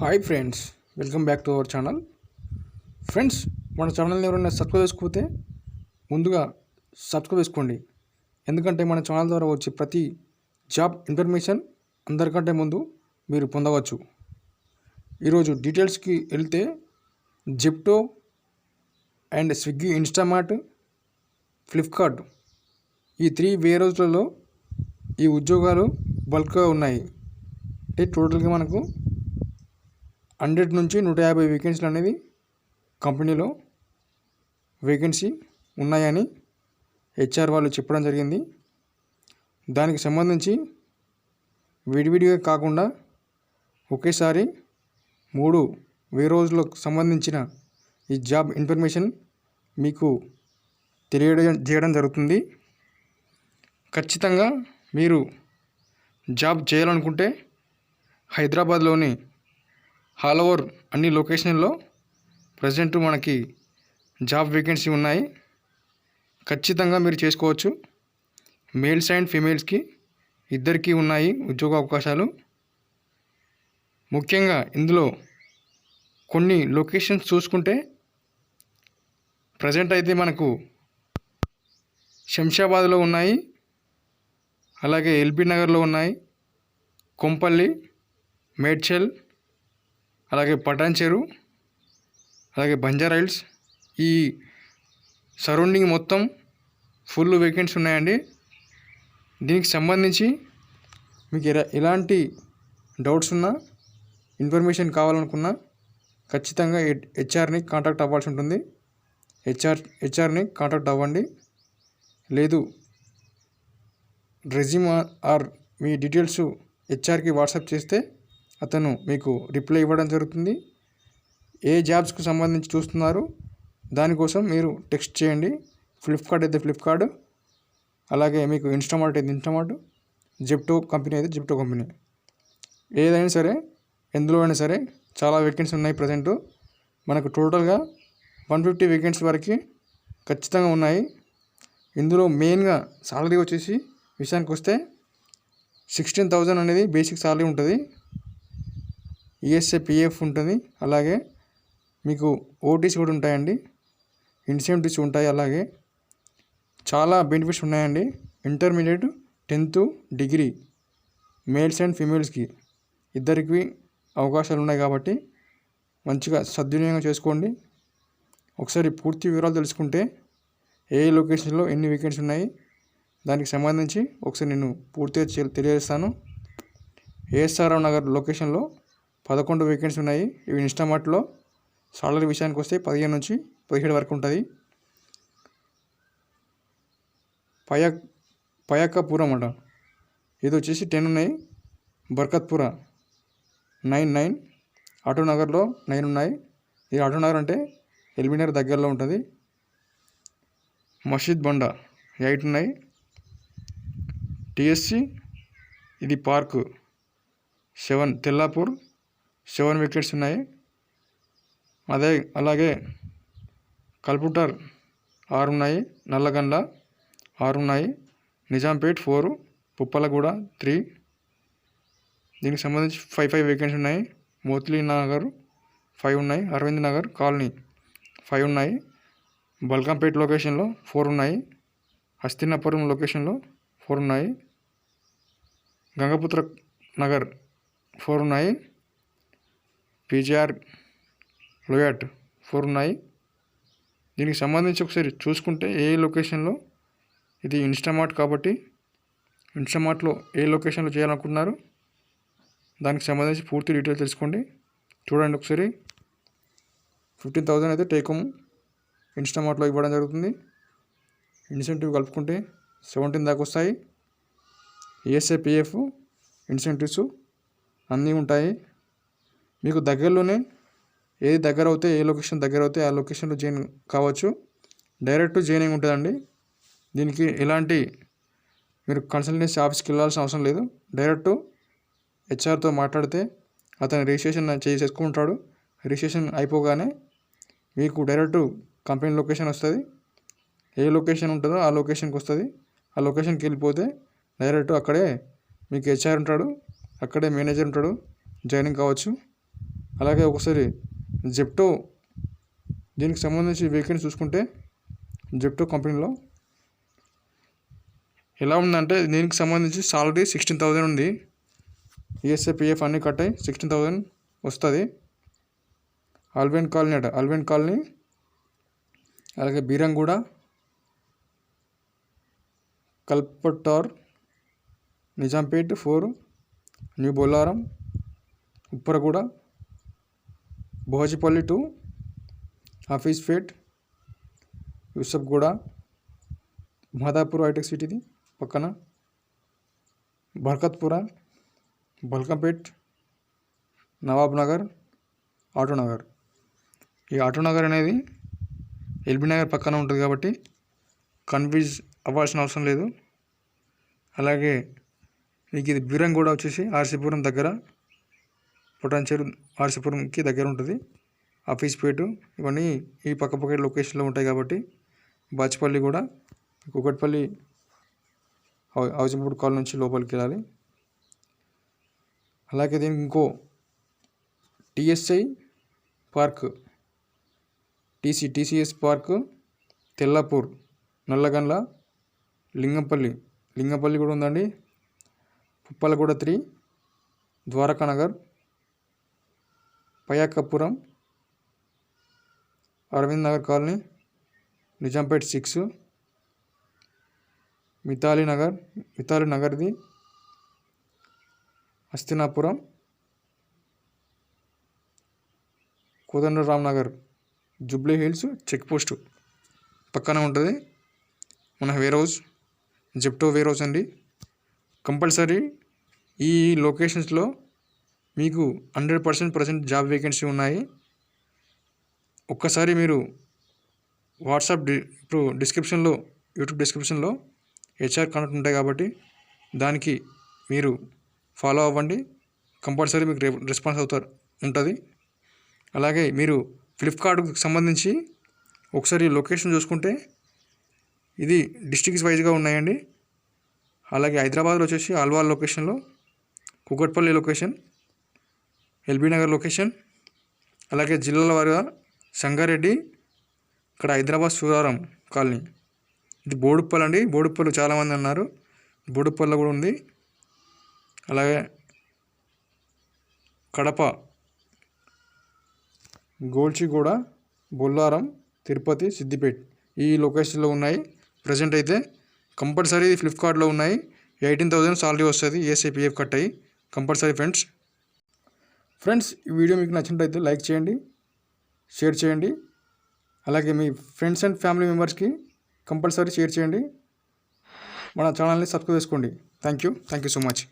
Hi friends welcome back to our channel friends మన ఛానల్ని ఎవరైనా సబ్స్క్రైబ్ చేసుకోకపోతే ముందుగా సబ్స్క్రైబ్ చేసుకోండి. ఎందుకంటే మన ఛానల్ ద్వారా వచ్చే ప్రతి జాబ్ ఇన్ఫర్మేషన్ అందరికంటే ముందు మీరు పొందవచ్చు. ఈరోజు డీటెయిల్స్కి వెళ్తే Zepto and Swiggy Instamart Flipkart ఈ త్రీ వే రోజులలో ఈ ఉద్యోగాలు బల్క్గా ఉన్నాయి. అంటే టోటల్గా మనకు హండ్రెడ్ నుంచి నూట యాభై వేకెన్సీలు అనేది కంపెనీలో వేకెన్సీ ఉన్నాయని హెచ్ఆర్ వాళ్ళు చెప్పడం జరిగింది. దానికి సంబంధించి విడివిడిగా కాకుండా ఒకేసారి మూడు వేరోజులకు సంబంధించిన ఈ జాబ్ ఇన్ఫర్మేషన్ మీకు తెలియడం చేయడం జరుగుతుంది. ఖచ్చితంగా మీరు జాబ్ చేయాలనుకుంటే హైదరాబాద్లోని ఆల్ ఓవర్ అన్ని లొకేషన్లో ప్రజెంట్ మనకి జాబ్ వేకెన్సీ ఉన్నాయి. ఖచ్చితంగా మీరు చేసుకోవచ్చు. మేల్స్ అండ్ ఫీమేల్స్కి ఇద్దరికీ ఉన్నాయి ఉద్యోగ అవకాశాలు ముఖ్యంగా ఇందులో కొన్ని లొకేషన్స్ చూసుకుంటే ప్రజెంట్ అయితే మనకు శంషాబాద్లో ఉన్నాయి. అలాగే ఎల్బీ నగర్లో ఉన్నాయి. కొంపల్లి మేడ్చల్ అలాగే పటాన్ పటాన్చెరు అలాగే బంజారా హిల్స్. ఈ సరౌండింగ్ మొత్తం ఫుల్ వేకెంట్స్ ఉన్నాయండి. దీనికి సంబంధించి మీకు ఎలా ఎలాంటి డౌట్స్ ఉన్నా ఇన్ఫర్మేషన్ కావాలనుకున్నా ఖచ్చితంగా హెచ్ఆర్ని కాంటాక్ట్ అవ్వాల్సి ఉంటుంది. హెచ్ఆర్ హెచ్ఆర్ని కాంటాక్ట్ అవ్వండి. లేదు రెజ్యూమ్ ఆర్ మీ డీటెయిల్స్ హెచ్ఆర్కి వాట్సాప్ చేస్తే అతను మీకు రిప్లై ఇవ్వడం జరుగుతుంది. ఏ జాబ్స్కు సంబంధించి చూస్తున్నారు దానికోసం మీరు టెక్స్ట్ చేయండి. ఫ్లిప్కార్ట్ అయితే ఫ్లిప్కార్ట్ అలాగే మీకు ఇన్స్టామార్ట్ అయితే ఇన్స్టామార్ట్ జిప్టో కంపెనీ అయితే జిప్టో కంపెనీ. ఏదైనా సరే ఎందులో అయినా సరే చాలా వేకెన్సీ ఉన్నాయి ప్రజెంట్ మనకు టోటల్గా వన్ ఫిఫ్టీ వేకెన్సీ వరకు ఖచ్చితంగా ఉన్నాయి. ఇందులో మెయిన్గా సాలరీ వచ్చేసి విషయానికి వస్తే సిక్స్టీన్ థౌజండ్ అనేది బేసిక్ సాలరీ ఉంటుంది. ఈఎస్ఏ పిఎఫ్ ఉంటుంది. అలాగే మీకు ఓటీస్ కూడా ఉంటాయండి. ఇన్సెంటివ్స్ ఉంటాయి అలాగే. చాలా బెనిఫిట్స్ ఉన్నాయండి. Intermediate tenth degree males and ఫీమేల్స్కి ఇద్దరికి అవకాశాలు ఉన్నాయి కాబట్టి మంచిగా సద్వినియోగం చేసుకోండి. ఒకసారి పూర్తి వివరాలు తెలుసుకుంటే ఏ లొకేషన్లో ఎన్ని వీకెంట్స్ ఉన్నాయి దానికి సంబంధించి ఒకసారి నేను పూర్తిగా తెలియజేస్తాను. ఏఎస్ఆర్ఆర్ నగర్ లొకేషన్లో పదకొండు వేకెన్సీ ఉన్నాయి. ఇవి ఇన్స్టామార్ట్లో సాలరీ విషయానికి వస్తే పదిహేను నుంచి పదిహేడు వరకు ఉంటుంది. పయా పయాకపురం అంట. ఇది వచ్చేసి టెన్ ఉన్నాయి. Barkatpura nine nine. ఆటోనగర్లో నైన్ ఉన్నాయి. ఇది ఆటోనగర్ అంటే ఎల్బీనగర్ దగ్గరలో ఉంటుంది. మసీద్ బండ ఎయిట్ ఉన్నాయి. టిఎస్సి ఇది park. Seven Tellapur seven wickets ఉన్నాయి. అదే అలాగే కల్పుటర్ ఆరు ఉన్నాయి నల్లగండ్ల ఆరు ఉన్నాయి నిజాంపేట్ ఫోర్ పుప్పలగూడ త్రీ. దీనికి సంబంధించి ఫైవ్ ఫైవ్ వేకెన్సీ ఉన్నాయి. మోత్లీ నగర్ ఫైవ్ ఉన్నాయి అరవింద్ నగర్ కాలనీ ఫైవ్ ఉన్నాయి. బల్కంపేట్ లొకేషన్లో ఫోర్ ఉన్నాయి. హస్తినాపురం లొకేషన్లో ఫోర్ ఉన్నాయి. గంగపుత్ర నగర్ ఫోర్ ఉన్నాయి. పీజీఆర్ లోయట్ ఫోర్ ఉన్నాయి. దీనికి సంబంధించి ఒకసారి చూసుకుంటే ఏ లొకేషన్లో? ఇది ఇన్స్టామార్ట్ కాబట్టి ఇన్స్టామార్ట్లో ఏ లొకేషన్లో చేయాలనుకుంటున్నారు? దానికి సంబంధించి పూర్తి డీటెయిల్ తెలుసుకోండి. చూడండి ఒకసారి. ఫిఫ్టీన్ థౌజండ్ అయితే టేకమ్ ఇన్స్టామార్ట్లో ఇవ్వడం జరుగుతుంది. ఇన్సెంటివ్ కలుపుకుంటే సెవెంటీన్ దాకా వస్తాయి. ఈఎస్ఏ పిఎఫ్ ఇన్సెంటివ్స్ అన్నీ ఉంటాయి. మీకు దగ్గరలోనే ఏది దగ్గర అవుతే ఏ లొకేషన్ దగ్గర అవుతే ఆ లొకేషన్లో జాయిన్ కావచ్చు. డైరెక్ట్ జాయినింగ్ ఉంటుందండి. దీనికి ఎలాంటి మీరు కన్సల్టెన్సీ ఆఫీస్కి వెళ్ళాల్సిన అవసరం లేదు. డైరెక్ట్ హెచ్ఆర్తో మాట్లాడితే అతను రిజిస్ట్రేషన్ చేసేసుకుంటాడు రిజిస్ట్రేషన్ అయిపోగానే మీకు డైరెక్ట్ కంపెనీ లొకేషన్ వస్తుంది. ఏ లొకేషన్ ఉంటుందో ఆ లొకేషన్కి వస్తుంది. ఆ లొకేషన్కి వెళ్ళిపోతే డైరెక్ట్ అక్కడే మీకు హెచ్ఆర్ ఉంటాడు. అక్కడే మేనేజర్ ఉంటాడు. జాయినింగ్ కావచ్చు. అలాగే ఒకసారి జెప్టో దీనికి సంబంధించి వేకెన్సీ చూసుకుంటే జెప్టో కంపెనీలో ఎలా ఉందంటే దీనికి సంబంధించి సాలరీ సిక్స్టీన్ థౌజండ్ ఉంది. ఈఎస్ఐ పిఎఫ్ అన్నీ కట్ అయ్యి సిక్స్టీన్ థౌజండ్ వస్తుంది. అల్వెన్ కాలనీ అట. అల్వెన్ కాలనీ అలాగే Beeramguda Kalpatar Nizampet four new Bollaram Upparguda Bhojpalli to Hafeezpet Yousufguda Madhapur hitech సిటీది పక్కన బర్కత్పుర బల్కంపేట్ నవాబ్ నగర్ ఆటో నగర్ ఈ ఆటో నగర్ అనేది ఎల్బీ నగర్ పక్కన ఉంటుంది కాబట్టి కన్ఫ్యూజ్ అవ్వాల్సిన అవసరం లేదు. అలాగే మీకు ఇది బీరంగూడ వచ్చేసి ఆర్సీపురం దగ్గర పొటాన్చేరు ఆర్సీపురంకి దగ్గర ఉంటుంది ఆఫీస్పేట ఇవన్నీ ఈ పక్క పక్క లొకేషన్లో ఉంటాయి కాబట్టి బాచిపల్లి కూడా కుకట్పల్లి హౌజింపూడ్ హౌసింగ్ కాల్ నుంచి లోపలికి వెళ్ళాలి. అలాగే దీనికి ఇంకో TSI park TC TCS park Tellapur Nallagandla Lingampally Lingampally కూడా ఉందండి. Puppalaguda three Dwaraka Nagar Payakapuram Aravind Nagar colony Nizampet six Mithali Nagar Mithali నగర్ది Hastinapuram Kodandaram Nagar Jubilee hills check post. పక్కన ఉంటుంది మన warehouse Zepto warehouse అండి. Compulsory ఈ లొకేషన్స్లో మీకు hundred percent present job vacancy ఉన్నాయి. ఒక్కసారి మీరు వాట్సాప్ డి ఇప్పుడు డిస్క్రిప్షన్లో యూట్యూబ్ డిస్క్రిప్షన్లో హెచ్ఆర్ కాంటాక్ట్ ఉంటాయి కాబట్టి దానికి మీరు ఫాలో అవ్వండి. కంపల్సరీ మీకు రెస్పాన్స్ అవుతారు ఉంటుంది. అలాగే మీరు ఫ్లిప్కార్ట్కి సంబంధించి ఒకసారి లొకేషన్ చూసుకుంటే ఇది డిస్ట్రిక్ట్స్ వైజ్గా ఉన్నాయండి. అలాగే హైదరాబాద్లో వచ్చేసి అల్వాల్ లొకేషన్లో Kukatpally location LB Nagar location అలాగే జిల్లాల వారిగా సంగారెడ్డి ఇక్కడ హైదరాబాద్ సూరారం కాలనీ. ఇది బోడుప్పల్ అండి. బోడుప్పల్ చాలామంది అన్నారు. బోడుప్పల్లో కూడా ఉంది. అలాగే కడప గోల్చిగూడ బొల్లారం తిరుపతి సిద్దిపేట్ ఈ లొకేషన్లో ఉన్నాయి. ప్రజెంట్ అయితే కంపల్సరీ ఫ్లిప్కార్ట్లో ఉన్నాయి. ఎయిటీన్ థౌసండ్ సాలరీ వస్తుంది. ఏసీపీఎఫ్ కట్ అయ్యి. కంపల్సరీ ఫ్రెండ్స్ ఫ్రెండ్స్ ఈ వీడియో మీకు నచ్చినట్లయితే లైక్ చేయండి షేర్ చేయండి. అలాగే మీ ఫ్రెండ్స్ అండ్ ఫ్యామిలీ మెంబర్స్కి కంపల్సరీ షేర్ చేయండి. మన ఛానల్ని సబ్స్క్రైబ్ చేసుకోండి. Thank you thank you so much.